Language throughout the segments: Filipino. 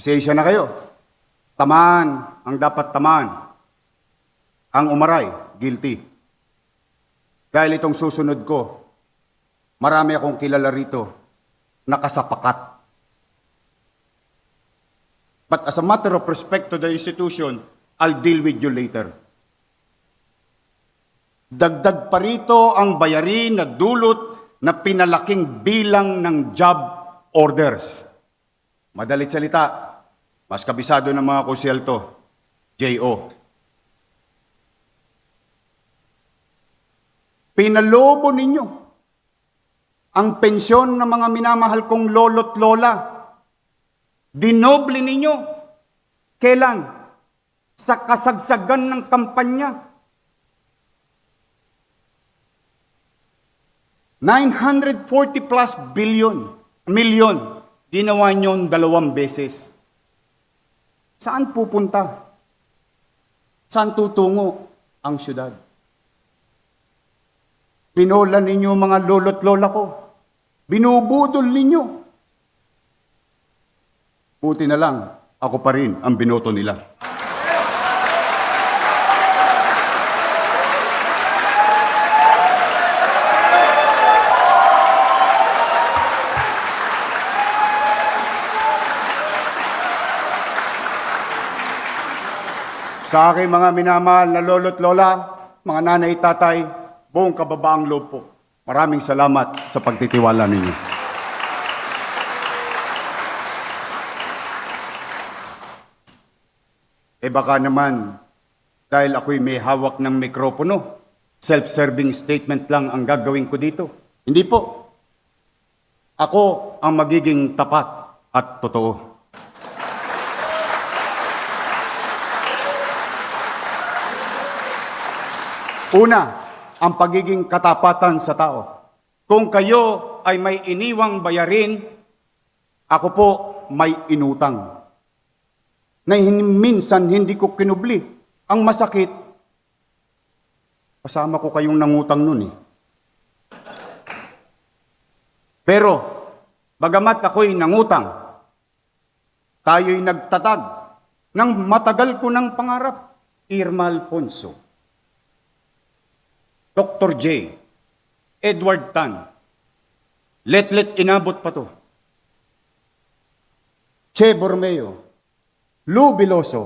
Pasensya na kayo. Tamaan ang dapat tamaan. Ang umaray, guilty. Dahil itong susunod ko, marami akong kilala rito na kasapakat. But as a matter of respect to the institution, I'll deal with you later. Dagdag pa rito ang bayarin na dulot na pinalaking bilang ng job orders. Madalit salita, mas kabisado ng mga kusyelto, J.O. Pinalobo ninyo ang pensyon ng mga minamahal kong lolo't lola. Dinoble ninyo. Kailan? Sa kasagsagan ng kampanya. 940 plus billion, million, ginawa nyo dalawang beses. Saan pupunta? Saan tutungo ang syudad? Pinola ninyo mga lolo't lola ko. Binubudol ninyo. Buti na lang, ako pa rin ang binoto nila. Sa aking mga minamahal na lolo't lola, mga nanay, tatay, buong kababaang loob. Maraming salamat sa pagtitiwala ninyo. Eh baka naman, dahil ako'y may hawak ng mikropono, self-serving statement lang ang gagawin ko dito. Hindi po. Ako ang magiging tapat at totoo. Una, ang pagiging katapatan sa tao. Kung kayo ay may iniwang bayarin, ako po may inutang. Na minsan hindi ko kinubli. Ang masakit, kasama ko kayong nangutang nun eh. Pero, bagamat ako'y nangutang, tayo'y nagtatag ng matagal ko ng pangarap, Irma Alfonso. Dr. J. Edward Tan. Let-let inabot pa to. Che Bormeo. Lou Biloso.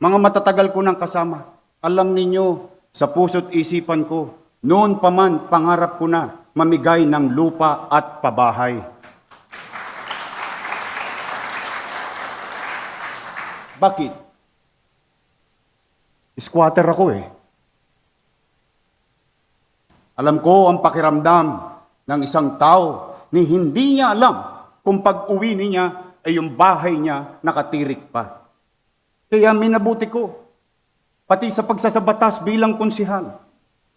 Mga matatagal ko ng kasama. Alam ninyo, sa puso't isipan ko, noon pa man pangarap ko na mamigay ng lupa at pabahay. Bakit? Squatter ako eh. Alam ko ang pakiramdam ng isang tao ni hindi niya alam kung pag-uwi niya ay yung bahay niya nakatirik pa. Kaya minabuti ko, pati sa pagsasabatas bilang konsihal,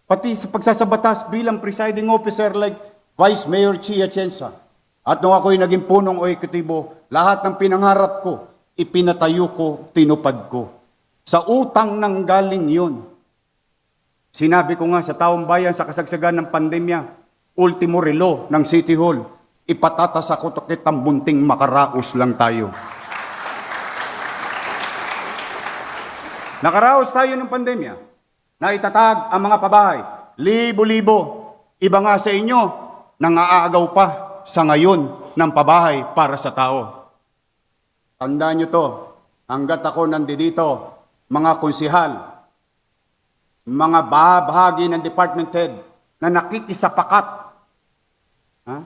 pati sa pagsasabatas bilang presiding officer like Vice Mayor Chia Chensa, at nung ako'y naging punong o ekutibo, lahat ng pinangarap ko, ipinatayo ko, tinupad ko. Sa utang nang galing yun. Sinabi ko nga sa taong bayan sa kasagsagan ng pandemya, ultimo relo ng City Hall, ipatatas ako kitang bunting makaraos lang tayo. Nakaraos tayo ng pandemya, na itatag ang mga pabahay, libo-libo, iba nga sa inyo, nangaagaw pa sa ngayon ng pabahay para sa tao. Tandaan nyo to, hanggat ako nandito, mga konsihal, mga bahagi ng department head na nakikisapakat. Ha?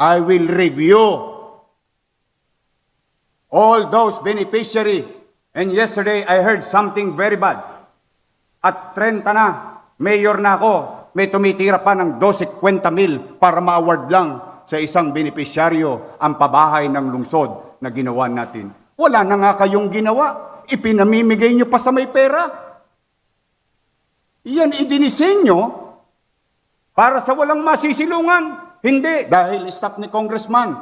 I will review all those beneficiary. And yesterday, I heard something very bad. At 30 na, mayor na ako, may tumitira pa ng 12-20 mil para ma-award lang sa isang benepisyaryo ang pabahay ng lungsod na ginawa natin. Wala na nga kayong ginawa. Ipinamimigay nyo pa sa may pera. Yan idinisenyo para sa walang masisilungan. Hindi, dahil staff ni congressman.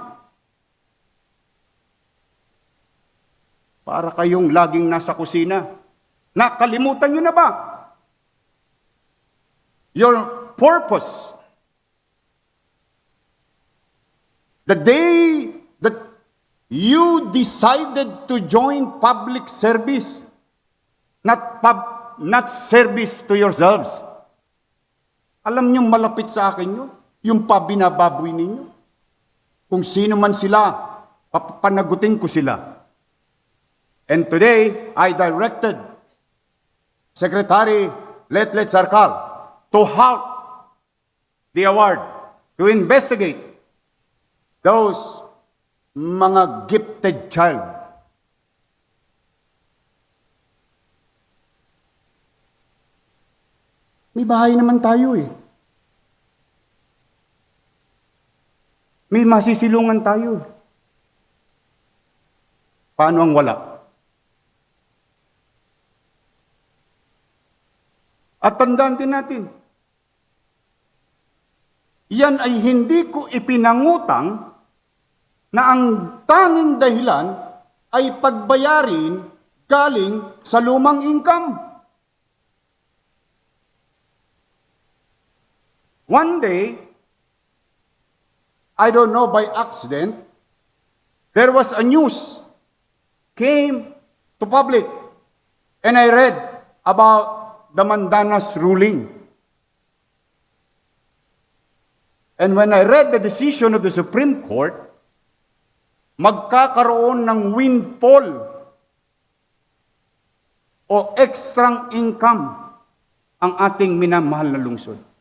Para kayong laging nasa kusina. Nakalimutan nyo na ba? Your purpose. The day that you decided to join public service, not pub, not service to yourselves. Alam niyo malapit sa akin yun, yung pabinababoy ninyo. Kung sino man sila, papanagutin ko sila. And today, I directed Secretary Letlet Sarkal to halt the award, to investigate those mga gifted child. May bahay naman tayo eh. May masisilungan tayo. Paano ang wala? At tandaan din natin, yan ay hindi ko ipinangutang na ang tanging dahilan ay pagbayarin galing sa lumang income. One day, I don't know by accident, there was a news came to public and I read about the Mandanas ruling. And when I read the decision of the Supreme Court, magkakaroon ng windfall o extra income ang ating minamahal na lungsod.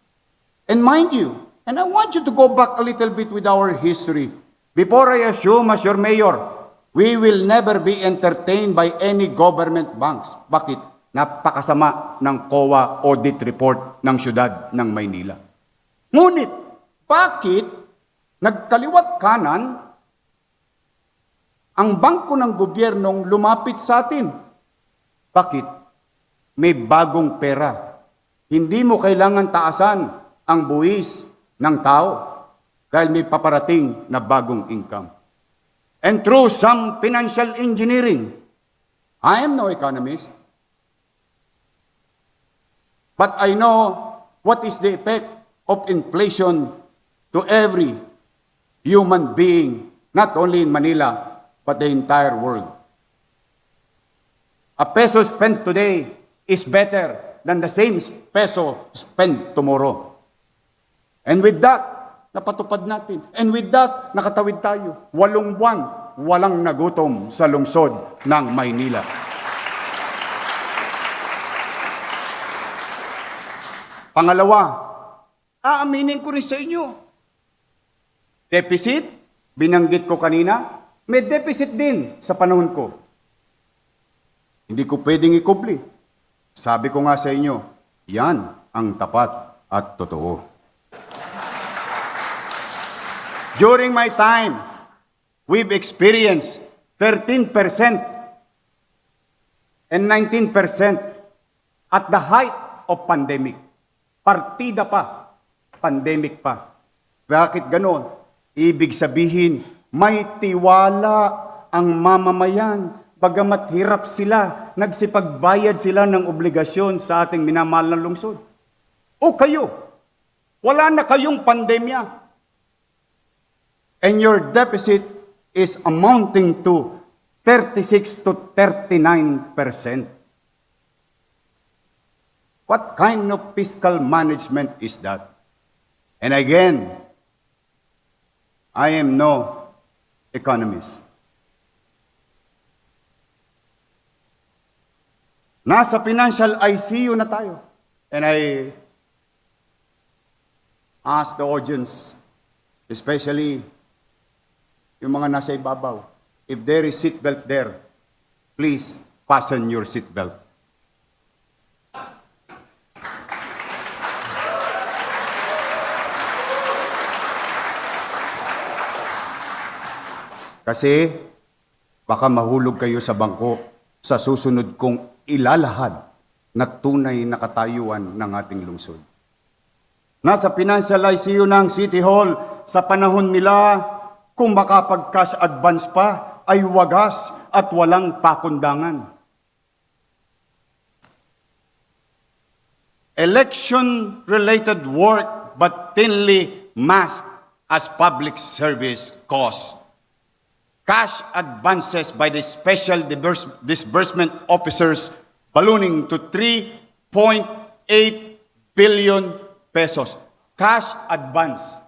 And mind you, and I want you to go back a little bit with our history. Before I assume as your mayor, we will never be entertained by any government banks. Bakit? Napakasama ng COA audit report ng syudad ng Maynila. Ngunit, bakit nagkaliwat kanan ang bangko ng gobyernong lumapit sa atin? Bakit? May bagong pera. Hindi mo kailangan taasan ang buwis ng tao dahil may paparating na bagong income. And through some financial engineering, I am no economist, but I know what is the effect of inflation to every human being, not only in Manila, but the entire world. A peso spent today is better than the same peso spent tomorrow. And with that, napatupad natin. And with that, nakatawid tayo. Walong buwan, walang nagutom sa lungsod ng Maynila. Pangalawa, aaminin ko rin sa inyo. Deficit, binanggit ko kanina, may deficit din sa panahon ko. Hindi ko pwedeng ikubli. Sabi ko nga sa inyo, yan ang tapat at totoo. During my time, we've experienced 13% and 19% at the height of pandemic. Partida pa, pandemic pa. Bakit ganon? Ibig sabihin, may tiwala ang mamamayan. Bagamat hirap sila, nagsipagbayad sila ng obligasyon sa ating minamahal na lungsod. O kayo, wala na kayong pandemya. And your deficit is amounting to 36 to 39 percent. What kind of fiscal management is that? And again, I am no economist. Nasa financial ICU na tayo. And I ask the audience, especially yung mga nasa ibabaw, if there is seatbelt there, please fasten your seatbelt. Kasi baka mahulog kayo sa bangko sa susunod kong ilalahad na tunay na katayuan ng ating lungsod. Nasa financial ICU ng City Hall sa panahon nila kung makapag-cash advance pa ay wagas at walang pakundangan. Election-related work but thinly masked as public service costs cash advances by the special disburse- disbursement officers ballooning to 3.8 billion pesos. Cash advance.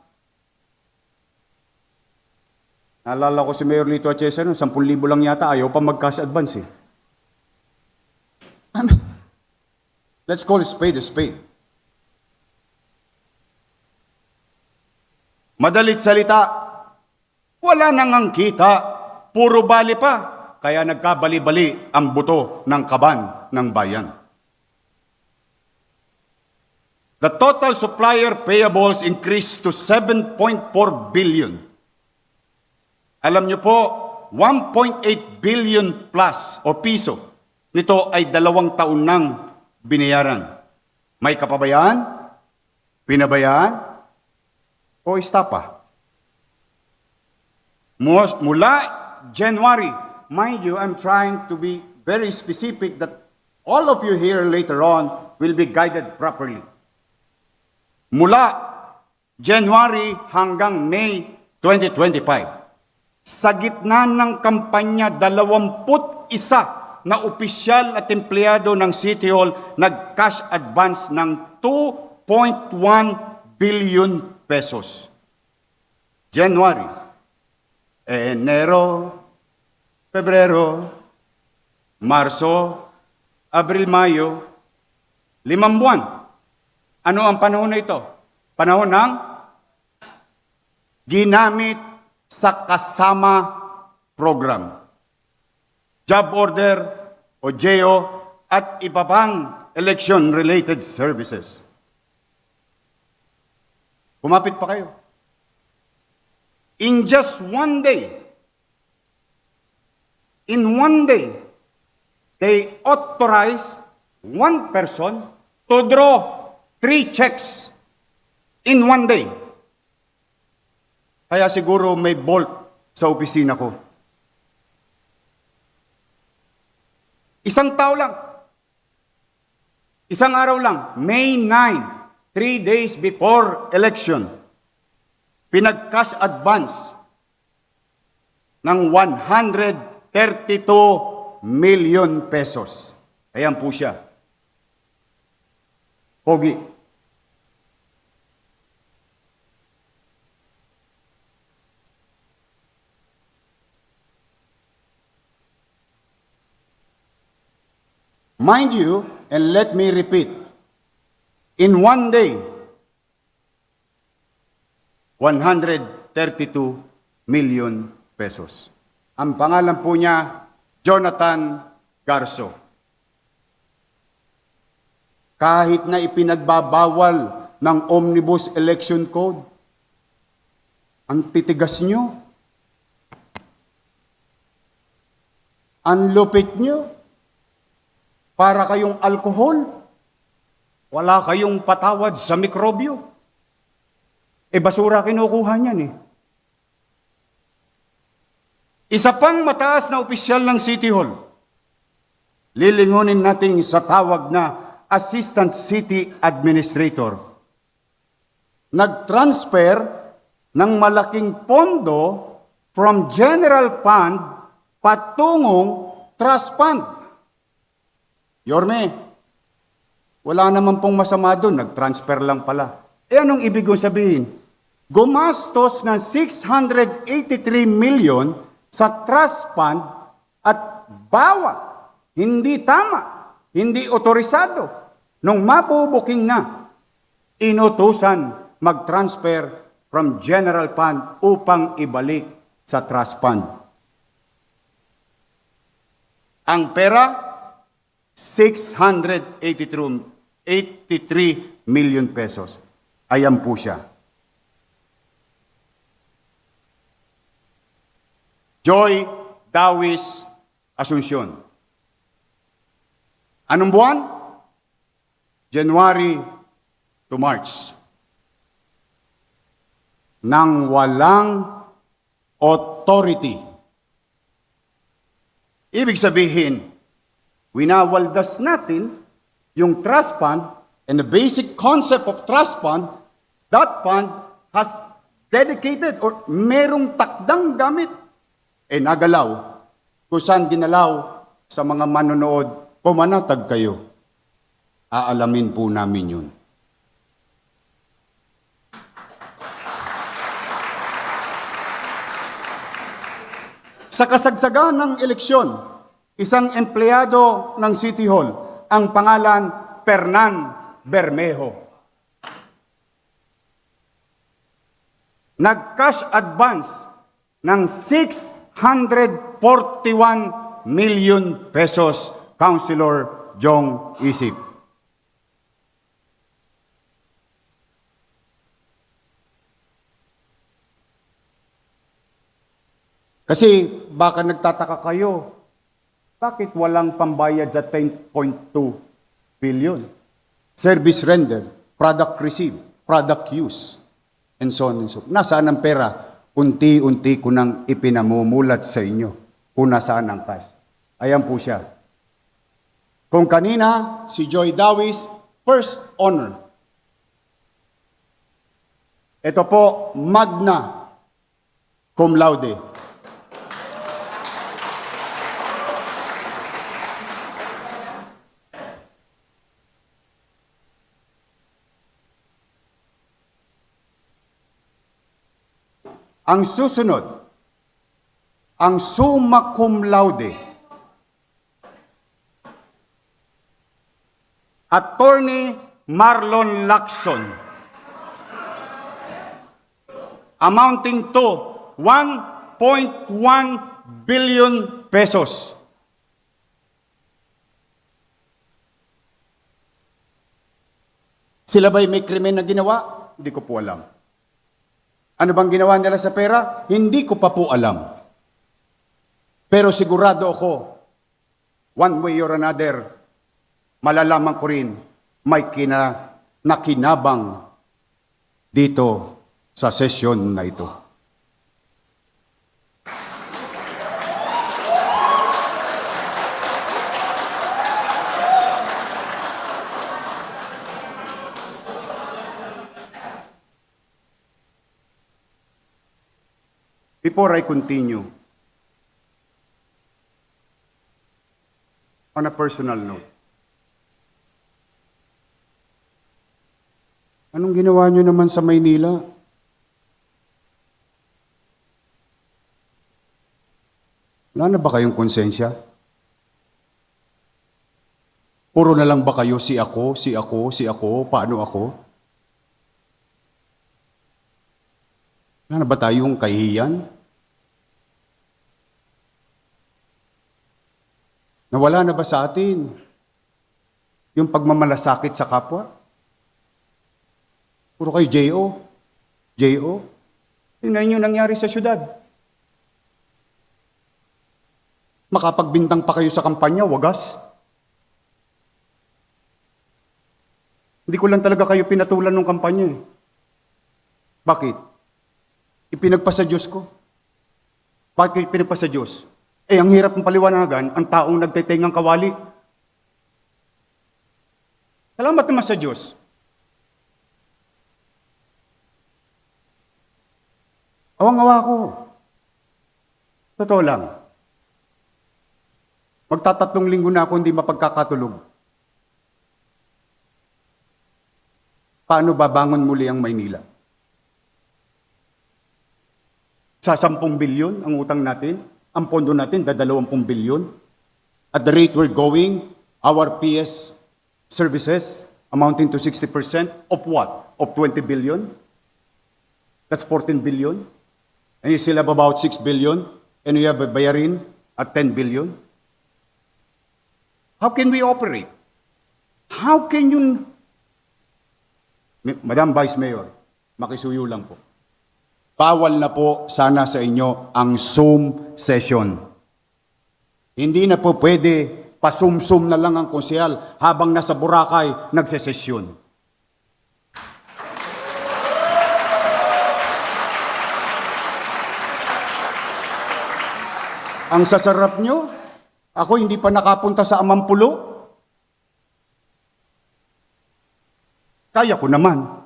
Naalala ko si Mayor Lito Atiesa noon, 10,000 lang yata, ayaw pa mag-cash advance eh. I mean, let's call a spade a spade. Madalit salita, wala nang ang kita, puro bali pa, kaya nagkabali-bali ang buto ng kaban ng bayan. The total supplier payables increased to 7.4 billion. Alam niyo po, 1.8 billion plus o piso nito ay dalawang taon nang binayaran. May kapabayaan? Pinabayaan? O istapa? Mu- Mula January, mind you, I'm trying to be very specific that all of you here later on will be guided properly. Mula January hanggang May 2025, sa gitna ng kampanya, 21 na opisyal at empleyado ng City Hall nag-cash advance ng 2.1 billion pesos. January, Enero, Pebrero, Marso, Abril, Mayo, limang buwan. Ano ang panahon na ito? Panahon ng ginamit sa kasama program. Job order o JO at iba pang election-related services. Kumapit pa kayo. In just one day, in one day, they authorize one person to draw three checks in one day. Kaya siguro may bolt sa opisina ko. Isang tao lang. Isang araw lang, May 9, three days before election, pinag-cash advance ng 132 million pesos. Ayan po siya. Pogi. Mind you, and let me repeat, in one day, 132 million pesos. Ang pangalan po niya, Jonathan Garso. Kahit na ipinagbabawal ng Omnibus Election Code, ang titigas niyo, ang lupit niyo, para kayong alkohol. Wala kayong patawad sa mikrobyo. E basura kinukuha niyan eh. Isa pang mataas na opisyal ng City Hall. Lilingunin natin sa tawag na Assistant City Administrator. Nag-transfer ng malaking pondo from General Fund patungong Trust Fund. Yorme, wala naman pong masama doon, nag-transfer lang pala. E anong ibig kong sabihin? Gumastos ng 683 million sa trust fund at bawat hindi tama, hindi otorisado, nung mabubuking na, inutusan mag-transfer from general fund upang ibalik sa trust fund. Ang pera, 683 million pesos. Ayan po siya. Joy Dawis Asuncion. Anong buwan? January to March. Nang walang authority. Ibig sabihin, winawaldas natin yung trust fund and the basic concept of trust fund, that fund has dedicated or merong takdang gamit eh nagalaw, kung saan ginalaw sa mga manonood, pumanatag kayo. Aalamin po namin yun. Sa kasagsagan ng eleksyon, isang empleyado ng City Hall, ang pangalan Pernan Bermejo. Nag-cash advance ng 641 million pesos, Councilor Jong Isip. Kasi baka nagtataka kayo, bakit walang pambayad sa 10.2 billion? Service render, product receive, product use, and so on and so forth. Nasaan ang pera? Unti-unti ko nang ipinamumulat sa inyo kung nasaan ang cash. Ayan po siya. Kung kanina, si Joy Dawis, first honor. Ito po, magna cum laude. Ang susunod, ang summa cum laude. Attorney Marlon Lacson. Amounting to 1.1 billion pesos. Sila ba'y may krimen na ginawa? Hindi ko po alam. Ano bang ginawa nila sa pera? Hindi ko pa po alam. Pero sigurado ako, one way or another, malalaman ko rin may kina, nakinabang dito sa sesyon na ito. Before I continue, on a personal note, anong ginawa nyo naman sa Maynila? Wala na ba kayong konsensya? Puro na lang ba kayo si ako, si ako, si ako, paano ako? Wala na ba tayong kahihiyan? Nawala na ba sa atin yung pagmamalasakit sa kapwa? Puro kayo J.O. J.O. Tingnan nyo nangyari sa syudad. Makapagbintang pa kayo sa kampanya, wagas. Hindi ko lang talaga kayo pinatulan ng kampanya eh. Bakit? Ipinagpa sa Diyos ko. Bakit kayo pinagpa sa Diyos? Eh, ang hirap ng paliwanagan, ang taong nagtetengang kawali. Salamat naman sa Diyos. Awang-awa ko. Totoo lang. Magtatatlong linggo na ako hindi mapagkakatulog. Paano babangon muli ang Maynila? Sa 10 bilyon ang utang natin, ang pondo natin, dadalawampung bilyon. At the rate we're going, our PS services amounting to 60% of what? Of 20 billion? That's 14 billion. And you still have about 6 billion. And you have a bayarin at 10 billion. How can we operate? How can you... Madam Vice Mayor, makisuyo lang po. Bawal na po sana sa inyo ang Zoom session. Hindi na po pwede pasumsum na lang ang konsyal habang nasa Boracay nagsesesyon. Ang sasarap nyo, ako hindi pa nakapunta sa Amampulo. Kaya ko naman.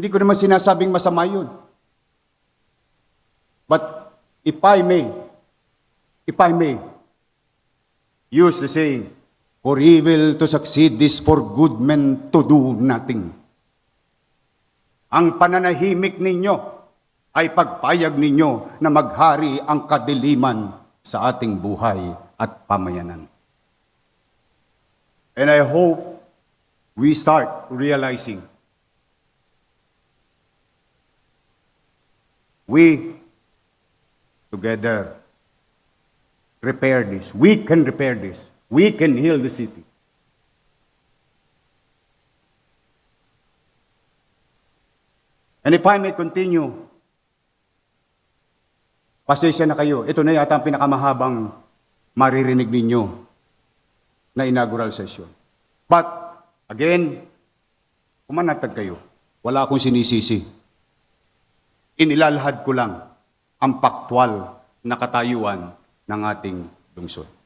Hindi ko naman sinasabing masama yun. But if I may, if I may, use the saying, for evil to succeed is for good men to do nothing. Ang pananahimik ninyo ay pagpayag ninyo na maghari ang kadiliman sa ating buhay at pamayanan. And I hope we start realizing we together repair this. We can repair this. We can heal the city. And if I may continue, pasensya na kayo. Ito na yata ang pinakamahabang maririnig ninyo na inaugural session. But, again, kumanatag kayo. Wala akong sinisisi. Inilalahad ko lang ang paktwal na katayuan ng ating lungsod.